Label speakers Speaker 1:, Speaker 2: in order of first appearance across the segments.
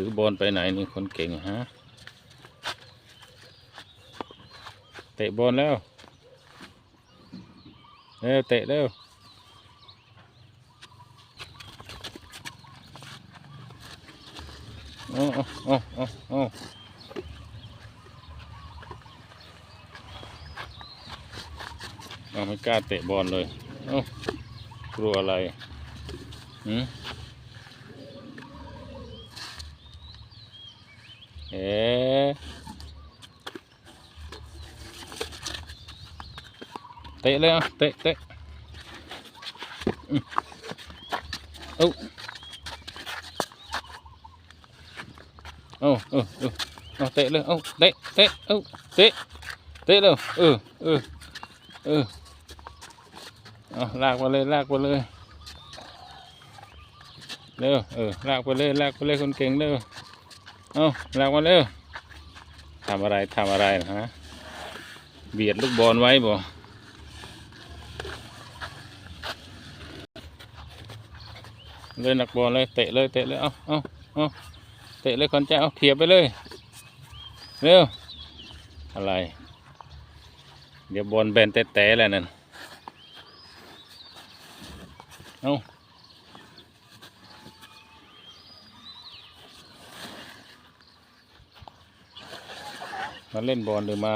Speaker 1: ถือบอลไปไหนนี่คนเก่งฮะ เตะบอลแล้ว เร็วเตะเร็วโอ้โอ้โอ้โอ้โอ้เอไม่กล้าเตะบอลเลย เอ้ากลัวอะไร อืม เอ้าเอาเออเออเอาเตะเลยเอาเตะเตะเอาเตะเตะเลย เอาลากไปเลยลากไปเลยเร็วมาเร็วทำอะไรทำอะไรนะฮะเบียดลูกบอลไว้บ่เลยหนักบอลเลยเตะเลยเตะเลยเอาเอาเอาเตะเลยคนเจ้าเอาเขียบไปเลยเร็วอะไร เดี๋ยวบอลแบนแต่แต่แล้วนั่นเอา มาเล่นบอลหรือมา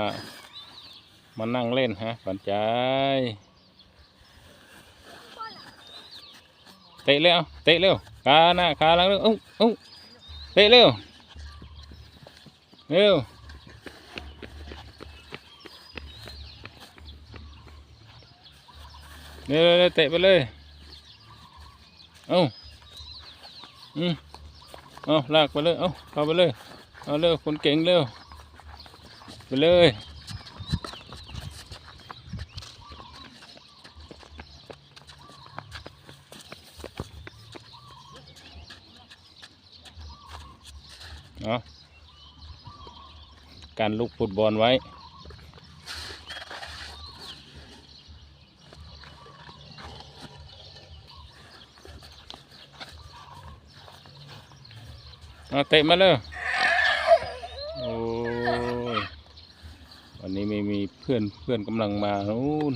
Speaker 1: มานั่งเล่นฮะปันใจเตะเร็วเตะเร็วขาหน้าขาหลังเร็วเอ้าเอ้าเตะเร็วเร็วเร็วเร็วเตะไปเลยเอาอืมเอาลากไปเลย เอาเข้าไปเลย เอาเร็วคนเก่งเร็ว ไปเลยเอาะการลุกฟุตบอลไว้ เตะมาเลยโอ้ย วั นี้ไม่มีเพื่อนเพื่อนกำลังมานู่น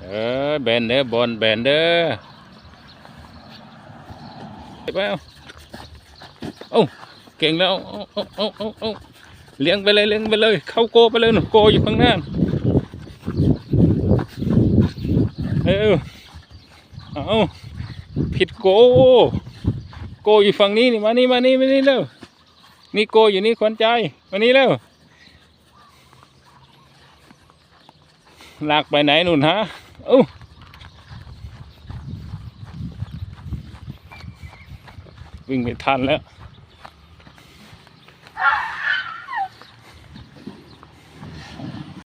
Speaker 1: เออแบนเด้อบอลแบนเด้อไปเอา อ้เก่งแล้วเอาเอาเอาเอาเอาเลี้ยงไปเลยเลี้ยงไปเลย เข้าโกไปเลยหนูโกอยู่ข้างหน้าเออเอาผิดโก โกอยู่ฝั่งนี้นี่มานี่มานี่มานี่เร็วนี่โกอยู่นี่ขวัญใจมานี่เร็วลากไปไหนนู่นฮะเอ้าวิ่งไม่ทันแล้ว